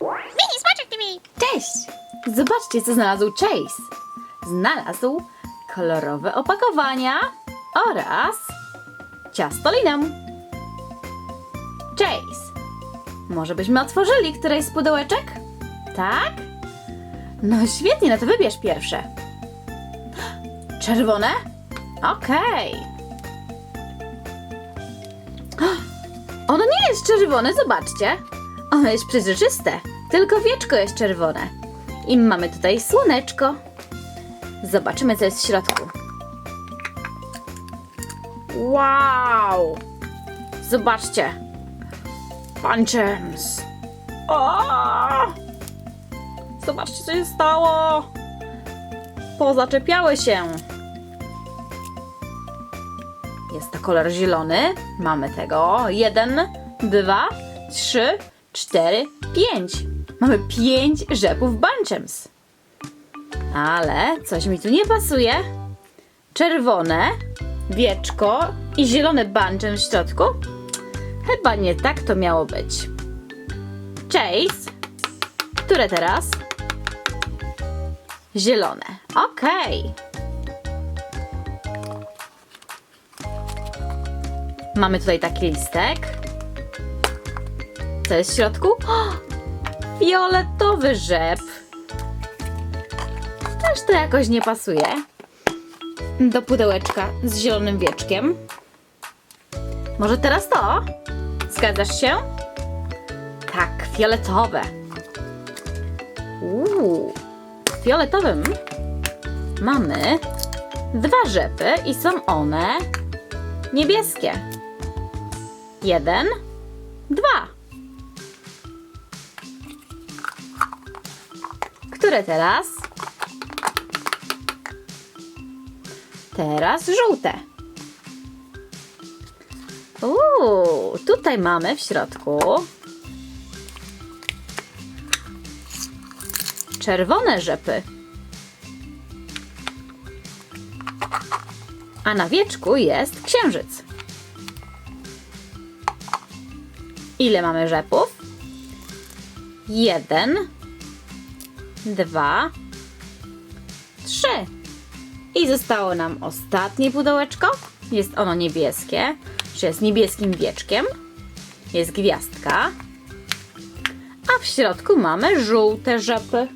Mini Smaczek TV! Cześć! Zobaczcie, co znalazł Chase. Znalazł kolorowe opakowania oraz ciastolinę. Chase, może byśmy otworzyli któreś z pudełeczek? Tak? No świetnie, no to wybierz pierwsze. Czerwone? Okej. Ono nie jest czerwone, zobaczcie. Ono jest przezroczyste, tylko wieczko jest czerwone. I mamy tutaj słoneczko. Zobaczymy, co jest w środku. Wow! Zobaczcie. Punchems. Zobaczcie, co się stało. Pozaczepiały się. Jest to kolor zielony. Mamy tego. Jeden, dwa, trzy, cztery, pięć. Mamy pięć rzepów Bunchems. Ale coś mi tu nie pasuje. Czerwone, wieczko i zielony Bunchem w środku? Chyba nie tak to miało być. Chase. Które teraz? Zielone. Okej. Mamy tutaj taki listek. Co jest w środku? O, fioletowy rzep. Też to jakoś nie pasuje. Do pudełeczka z zielonym wieczkiem. Może teraz to? Zgadzasz się? Tak, fioletowe. Uuu, w fioletowym mamy dwa rzepy i są one niebieskie. Jeden, dwa. Które teraz? Teraz żółte. Uuu, tutaj mamy w środku czerwone rzepy. A na wieczku jest księżyc. Ile mamy rzepów? Jeden, dwa, trzy. I zostało nam ostatnie pudełeczko. Jest ono niebieskie, czy jest niebieskim wieczkiem. Jest gwiazdka. A w środku mamy żółte rzepy.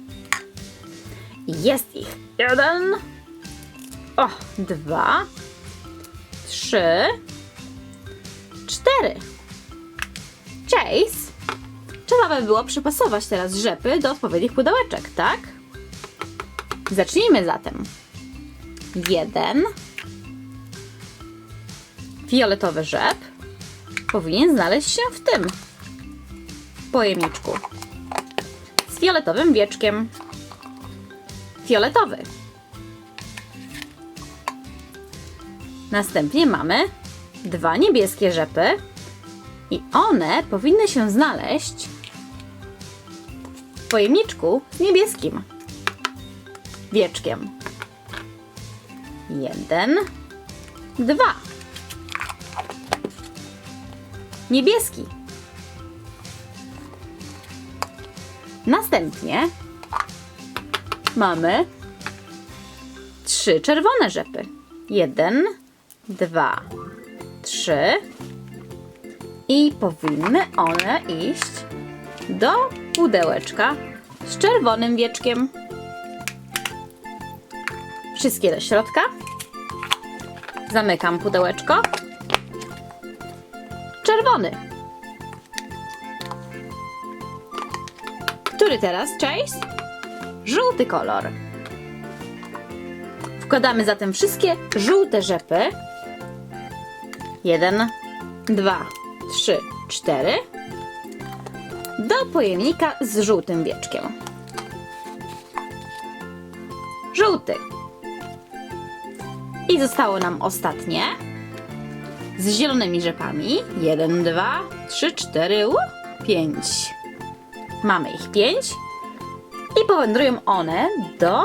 Jest ich jeden, o, dwa, trzy, cztery. Chase, trzeba by było przypasować teraz rzepy do odpowiednich pudełeczek, tak? Zacznijmy zatem. Jeden. Fioletowy rzep powinien znaleźć się w tym pojemniczku. Z fioletowym wieczkiem. Fioletowy. Następnie mamy dwa niebieskie rzepy i one powinny się znaleźć pojemniczku z niebieskim wieczkiem. Jeden, dwa. Niebieski. Następnie mamy trzy czerwone rzepy. Jeden, dwa, trzy. I powinny one iść do pudełeczka z czerwonym wieczkiem. Wszystkie do środka. Zamykam pudełeczko. Czerwony. Który teraz, Chase? Żółty kolor. Wkładamy zatem wszystkie żółte rzepy. Jeden, dwa, trzy, cztery. Do pojemnika z żółtym wieczkiem. Żółty. I zostało nam ostatnie z zielonymi rzepami. Jeden, dwa, trzy, cztery, u, pięć. Mamy ich pięć i powędrują one do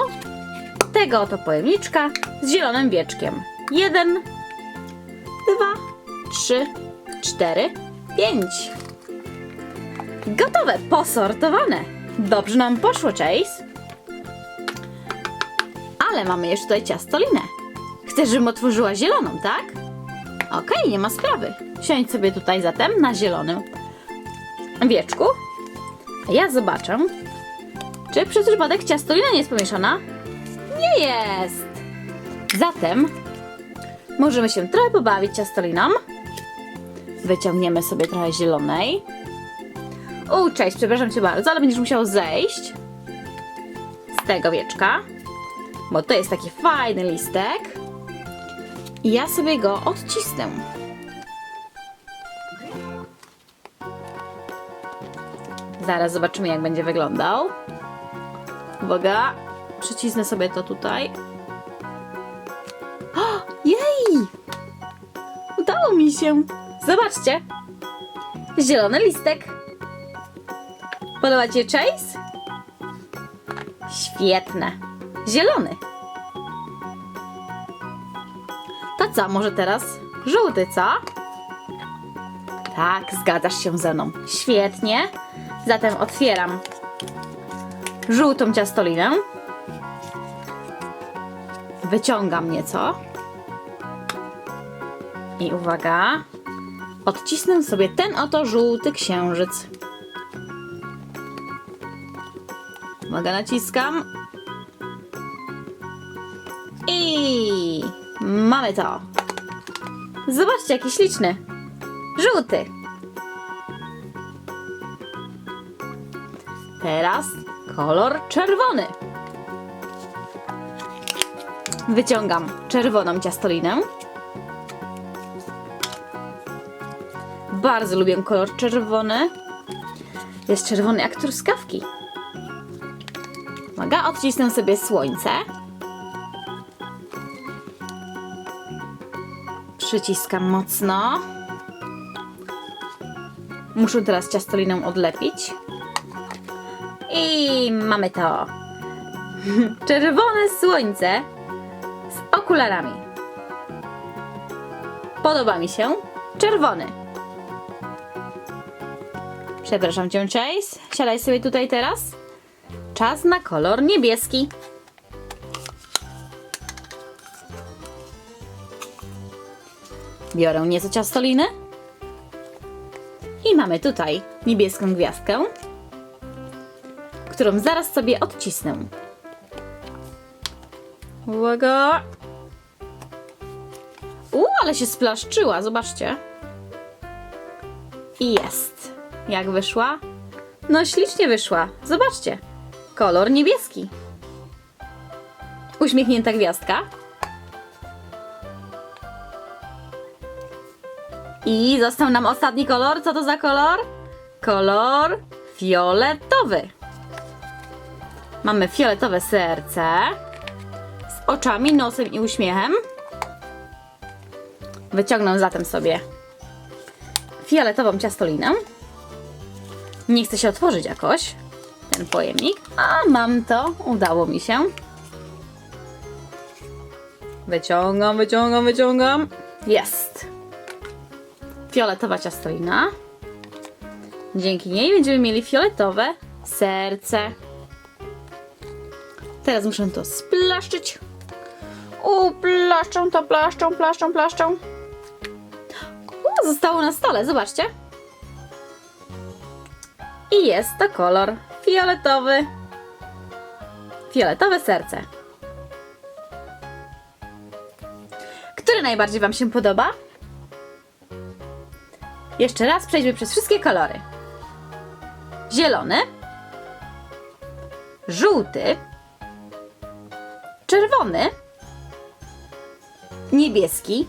tego oto pojemniczka z zielonym wieczkiem. Jeden, dwa, trzy, cztery, pięć. Gotowe, posortowane. Dobrze nam poszło, Chase. Ale mamy jeszcze tutaj ciastolinę. Chcesz, żebym otworzyła zieloną, tak? Okej, nie ma sprawy. Siądź sobie tutaj zatem na zielonym wieczku. A ja zobaczę, czy przez przypadek ciastolina nie jest pomieszana. Nie jest! Zatem możemy się trochę pobawić ciastoliną. Wyciągniemy sobie trochę zielonej. U, cześć, przepraszam cię bardzo, ale będziesz musiał zejść z tego wieczka, bo to jest taki fajny listek. I ja sobie go odcisnę. Zaraz zobaczymy, jak będzie wyglądał. Uwaga, przycisnę sobie to tutaj. O, jej! Udało mi się! Zobaczcie! Zielony listek. Podoba Ci się Chase? Świetne. Zielony. To co, może teraz żółty, co? Tak, zgadzasz się ze mną. Świetnie. Zatem otwieram żółtą ciastolinę. Wyciągam nieco. I uwaga, odcisnę sobie ten oto żółty księżyc. Uwaga, naciskam. I mamy to. Zobaczcie, jaki śliczny. Żółty. Teraz kolor czerwony. Wyciągam czerwoną ciastolinę. Bardzo lubię kolor czerwony. Jest czerwony jak truskawki. Uwaga, odcisnę sobie słońce. Przyciskam mocno. Muszę teraz ciastolinę odlepić. I mamy to. Czerwone słońce z okularami. Podoba mi się czerwony. Przepraszam cię, Chase. Siadaj sobie tutaj teraz. Czas na kolor niebieski. Biorę nieco ciastoliny. I mamy tutaj niebieską gwiazdkę, którą zaraz sobie odcisnę. Uwaga! U, ale się splaszczyła, zobaczcie. I jest. Jak wyszła? No ślicznie wyszła. Zobaczcie. Kolor niebieski. Uśmiechnięta gwiazdka. I został nam ostatni kolor. Co to za kolor? Kolor fioletowy. Mamy fioletowe serce z oczami, nosem i uśmiechem. Wyciągnę zatem sobie fioletową ciastolinę. Nie chce się otworzyć jakoś ten pojemnik, a mam to, udało mi się. Wyciągam, wyciągam, wyciągam. Jest. Fioletowa ciastolina. Dzięki niej będziemy mieli fioletowe serce. Teraz muszę to splaszczyć. U, plaszczą to, plaszczą, plaszczą, plaszczą. U, zostało na stole, zobaczcie. I jest to kolor fioletowy. Fioletowe serce. Który najbardziej Wam się podoba? Jeszcze raz przejdźmy przez wszystkie kolory. Zielony, żółty, czerwony, niebieski,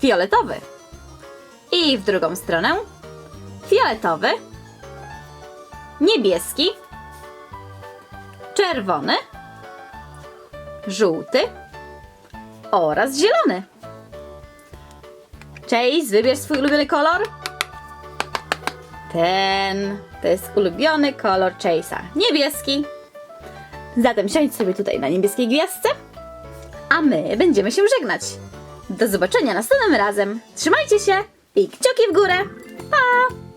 fioletowy. I w drugą stronę fioletowy, niebieski, czerwony, żółty oraz zielony. Chase, wybierz swój ulubiony kolor. Ten to jest ulubiony kolor Chase'a. Niebieski. Zatem siądź sobie tutaj na niebieskiej gwiazdce, a my będziemy się żegnać. Do zobaczenia następnym razem. Trzymajcie się i kciuki w górę. Pa!